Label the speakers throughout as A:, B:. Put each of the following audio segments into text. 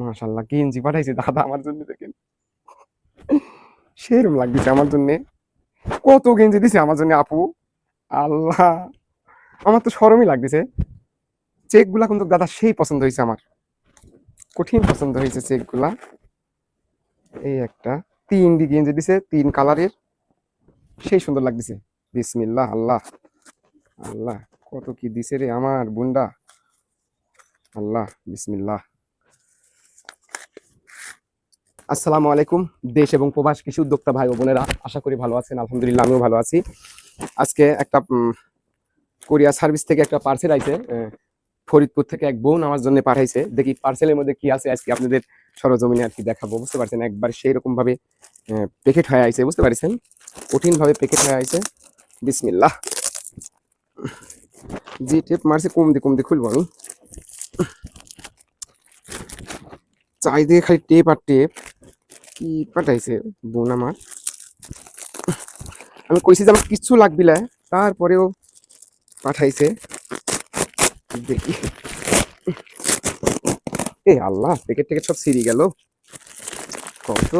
A: মাশাল্লাহ গেঞ্জি পাঠাইছে দাদা আমার জন্য দেখেন। সেরম লাগতেছে আমার জন্য। কত গেঞ্জি দিছে আমার জন্য আপু। আল্লাহ, আমার তো সরমই লাগতেছে। চেকগুলা কিন্তু দাদা সেই পছন্দ হয়েছে আমার। কঠিন পছন্দ হয়েছে চেকগুলা এই একটা, তিন ডি গেঞ্জি দিছে, তিন কালারের। সেই সুন্দর লাগতেছে। বিসমিল্লাহ, আল্লাহ। আল্লাহ, কত কি দিছে রে আমার বুন্ডা। আল্লাহ, বিসমিল্লাহ। আসসালামু আলাইকুম, দেশ এবং প্রবাস কৃষি উদ্যোক্তা ভাই ও বোনেরা, আশা করি ভালো আছেন, আলহামদুলিল্লাহ আমিও ভালো আছি। আজকে একটা কোরিয়া সার্ভিস থেকে একটা পার্সেল আইছে ফরিদপুর থেকে এক বোন আমার জন্য পাঠাইছে। দেখি পার্সেলের মধ্যে কি আছে, আজকে আপনাদের সরজমিনে আর কি দেখাবো, বুঝতে পারছেন? একবার সেই রকম ভাবে প্যাকেট হয়ে আইছে, বুঝতে পারছেন? কঠিন ভাবে প্যাকেট হয়ে আইছে। বিসমিল্লাহ। জি টেপ মারছে কম দিয়ে কম দিয়ে খুলবো আমি। চারিদিকে খালি টেপ আর টেপ কি পাঠাইছে, বোন আমার। আমি কইছি যে আমার কিচ্ছু লাগবি না তারপরেও পাঠাইছে। দেখি। এ আল্লাহ প্যাকেট টেকেট সব সিরি গেল। কত?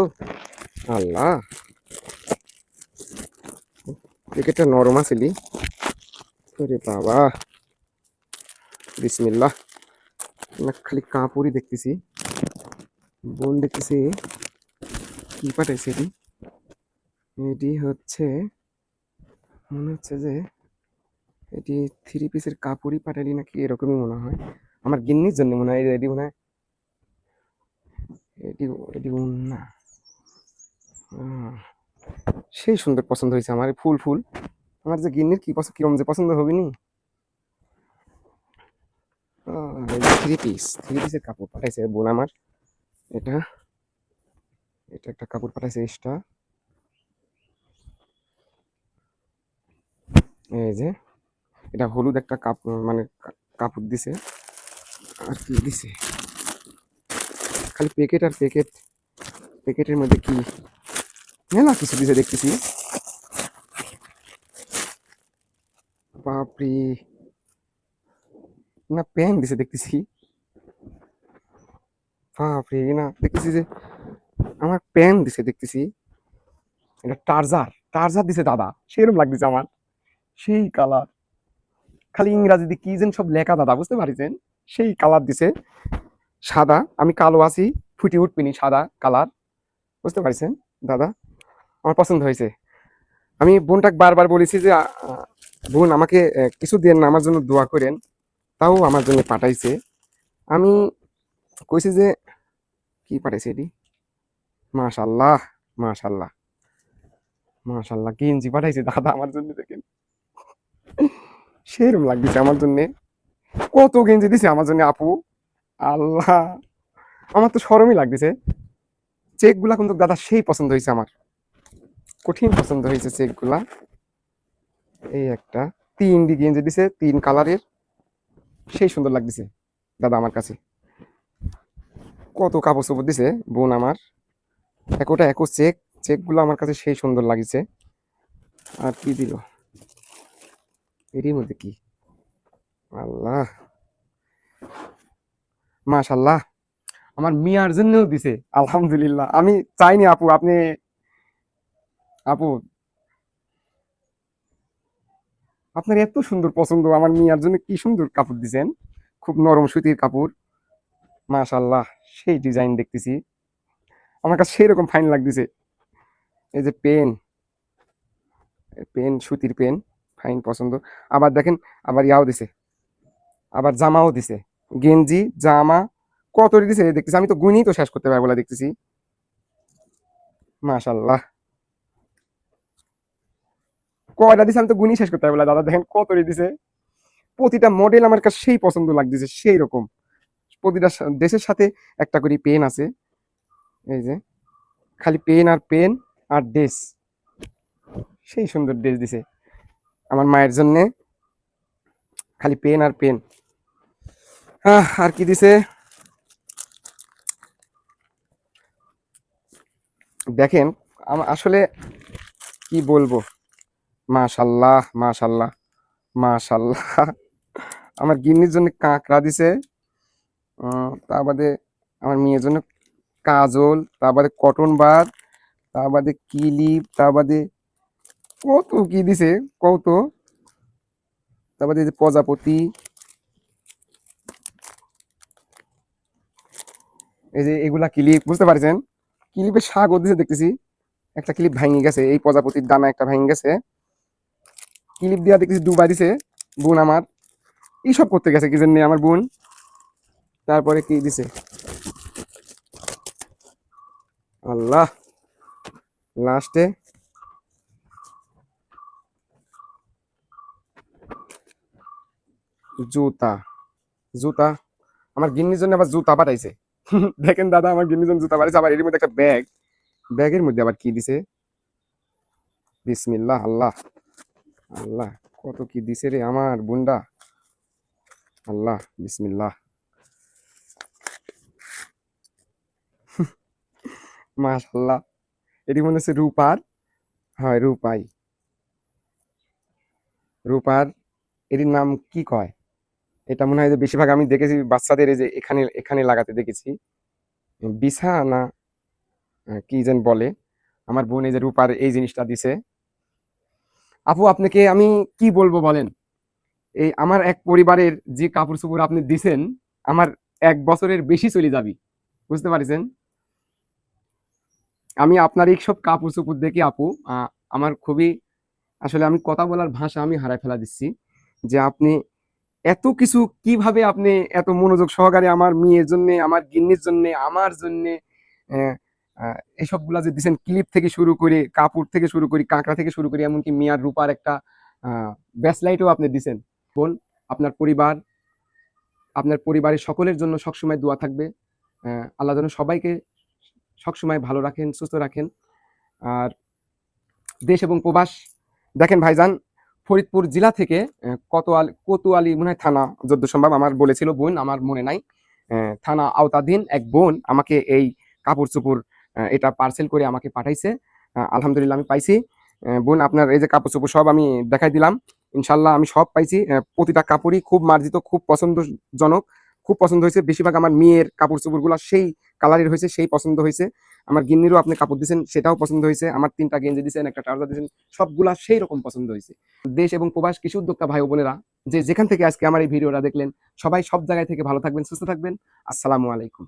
A: আল্লাহ। প্যাকেটটা নরম আসিলি ওরে বাবা। বিসমিল্লাহ। খালি কাপড়ই দেখতেছি। বোন দেখতেছি। কি পাঠাইছে এটি এটি হচ্ছে, মনে হচ্ছে যে এটি থ্রি পিসের কাপড়ই পাঠালি নাকি এরকমই মনে হয়। আমার গিন্নির জন্য মনে হয়, এটি মনে হয়। এটি এটি না। সেই সুন্দর পছন্দ হয়েছে আমার, ফুল ফুল। আমার যে গিন্নির কি পছন্দ কিরম যে পছন্দ হবে নি? থ্রি পিস থ্রি পিসের কাপড় পাঠাইছে বোন আমার। এটা এটা একটা কাপড় পাঠাইছে এক্সট্রা। এই যে, এটা হলুদ একটা কাপ মানে কাপড় দিছে। আর কি দিছে? খালি প্যাকেট আর প্যাকেট প্যাকেটের মধ্যে কি? মেলা কিছু দিছে দেখতেছি। বাপরে! না প্যান দিছে দেখতেছি। বাপরে, না, দেখতেছি যে আমার প্যান দিছে, দেখতেছি। এটা টার্জার টার্জার দিছে দাদা। সেরকম লাগতেছে আমার। সেই কালার খালি ইংরাজিতে কি যেন সব লেখা দাদা, বুঝতে পারিছেন? সেই কালার দিছে। সাদা, আমি কালো আছি, ফুটে উঠবিনি সাদা কালার বুঝতে পারছেন, দাদা? আমার পছন্দ হয়েছে। আমি বোনটাকে বারবার বলেছি যে বোন, আমাকে কিছু দেন না, আমার জন্য দোয়া করেন। তাও আমার জন্য পাঠাইছে। আমি কইছি যে, কি পাঠাইছে এটি? মাশাল্লাহ মাশাল্লাহ। মাশাল্লাহ গেঞ্জি পাঠাইছে দাদা আমার জন্য দেখেন। সেরম লাগতেছে আমার জন্য। কত গেঞ্জি দিছে আমার জন্য আপু। আল্লাহ, আমার তো সরমই লাগতেছে। চেকগুলা কিন্তু দাদা সেই পছন্দ হয়েছে আমার। কঠিন পছন্দ হয়েছে চেকগুলা এই একটা, তিন ডি গেঞ্জি দিছে, তিন কালারের। সেই সুন্দর লাগতেছে দাদা আমার কাছে। কত কাপড় চোপড় দিছে, বোন আমার। একটা একো চেক চেকগুলো আমার কাছে সেই সুন্দর লাগিছে। আর কি দিল? এরই মধ্যে কি? আল্লাহ। মাশাল্লাহ আমার মিয়ার জন্যও দিছে, আলহামদুলিল্লাহ। আমি চাইনি, আপু, আপনি, আপু। আপনার এত সুন্দর পছন্দ, আমার মিয়ার জন্য কি সুন্দর কাপড় দিছেন। খুব নরম সুতির কাপড়। মাশাল্লাহ সেই ডিজাইন দেখতেছি। আমার কাছে সেই রকম ফাইন লাগতেছে। এই যে পেন পেন সুতির পেন ফাইন পছন্দ। আবার দেখেন, আবার ইয়াও দিছে। আবার জামাও দিছে। গেঞ্জি, জামা, কত দিছে? দেখতেছি, আমি তো গুনি তো শেষ করতে পারব না দেখতেছি। মাশাল্লাহ কয়টা দিছে আমি তো গুনি শেষ করতে পারব দাদা, দেখেন কত দিছে। প্রতিটা মডেল আমার কাছে সেই পছন্দ লাগতেছে সেই রকম প্রতিটা দেশের সাথে একটা করে পেন আছে। এই যে খালি পেন আর পেন আর ড্রেস। সেই সুন্দর ড্রেস দিছে। আমার মায়ের জন্য খালি পেন আর পেন। আহ, আর কি দিছে? দেখেন আসলে কি বলব? মাশাল্লাহ মাশাল্লাহ মাশাল্লাহ। আমার গিন্নির জন্য কাঁকড়া দিছে। তা বাদে আমার মেয়ের জন্য কাজল তার বাদে কটন বার তার বাদে কিলিপ তার বাদে কত কি দিছে? কত। তার বাদে যে প্রজাপতি। এই যে এগুলা ক্লিপ, বুঝতে পারছেন? ক্লিপের শাকও দিছে, দেখতেছি। একটা ক্লিপ ভেঙে গেছে, এই প্রজাপতির দানা একটা ভেঙে গেছে। ক্লিপ দিয়া দেখতেছি দুবাই দিছে, বোন আমার। এইসব করতে গেছে, কি জন্য আমার বোন? তারপরে কি দিছে? আল্লাহ। লাস্টে জুতা। জুতা। আমার গিন্নির জন্য আবার জুতা পাঠাইছে। দেখেন দাদা, আমার গিন্নির জন্য জুতা পাঠাইছে। আবার এর মধ্যে একটা ব্যাগ। ব্যাগের মধ্যে আবার কি দিছে? বিসমিল্লাহ, আল্লাহ। আল্লাহ, কত কি দিছে রে আমার বুন্ডা। আল্লাহ, বিসমিল্লাহ। মাশাল্লাহ এটি মনে হচ্ছে রূপার, হয় রূপাই। রূপার, এটির নাম কি কয়? এটা মনে হয় যে বেশিরভাগ আমি দেখেছি, বাচ্চাদের এই যে এখানে এখানে লাগাতে দেখেছি। বিছা না কি যেন বলে, আমার বোন এই যে রূপার এই জিনিসটা দিছে। আপু, আপনাকে আমি কি বলব বলেন? এই আমার এক পরিবারের যে কাপড় চোপড় আপনি দিছেন, আমার এক বছরের বেশি চলে যাবি। বুঝতে পারছেন? আমি আপনার এই সব কাপড় চোপড় দেখি, আপু। আমার খুবই, আসলে আমি কথা বলার ভাষা আমি হারাই ফেলা দিচ্ছি যে আপনি এত কিছু কীভাবে আপনি এত মনোযোগ সহকারে আমার মেয়ের জন্য, আমার গিন্নির জন্য, আমার জন্য এসবগুলা যে দিচ্ছেন ক্লিপ থেকে শুরু করে, কাপড় থেকে শুরু করি, কাঁকড়া থেকে শুরু করি, এমনকি মিয়ার রূপার একটা ব্যাসলাইটও আপনি দিছেন। বোন, আপনার পরিবার, আপনার পরিবারের সকলের জন্য সবসময় দোয়া থাকবে। আল্লাহ যেন সবাইকে সবসময় ভালো রাখেন, সুস্থ রাখেন। আর দেশ এবং প্রবাস, দেখেন ভাইজান, ফরিদপুর জেলা থেকে কতোয়াল, কোতোয়ালি মনে হয় থানা যদ্দ সম্ভব আমার বলেছিল বোন, আমার মনে নাই। থানা আওতাধীন এক বোন আমাকে এই কাপড় চোপড় এটা পার্সেল করে আমাকে পাঠাইছে। আলহামদুলিল্লাহ আমি পাইছি। বোন, আপনার এই যে কাপড় চোপড় সব আমি দেখাই দিলাম। ইনশাল্লাহ আমি সব পাইছি। প্রতিটা কাপড়ই খুব মার্জিত, খুব পছন্দজনক। খুব পছন্দ হয়েছে। বেশিরভাগ আমার মেয়ের কাপড় চোপড়গুলো সেই কালারের হয়েছে, সেই পছন্দ হয়েছে। আমার গিন্নিরও আপনি কাপড় দিয়েছেন সেটাও পছন্দ হয়েছে। আমার তিনটা গেঞ্জি দিয়েছেন একটা ট্রাউজার দিয়েছেন সবগুলা সেই রকম পছন্দ হয়েছে। দেশ এবং প্রবাস, কৃষি উদ্যোক্তা ভাই বোনেরা, যে যেখান থেকে আজকে আমার এই ভিডিওটা দেখলেন, সবাই সব জায়গায় থেকে ভালো থাকবেন, সুস্থ থাকবেন। আসসালামু আলাইকুম।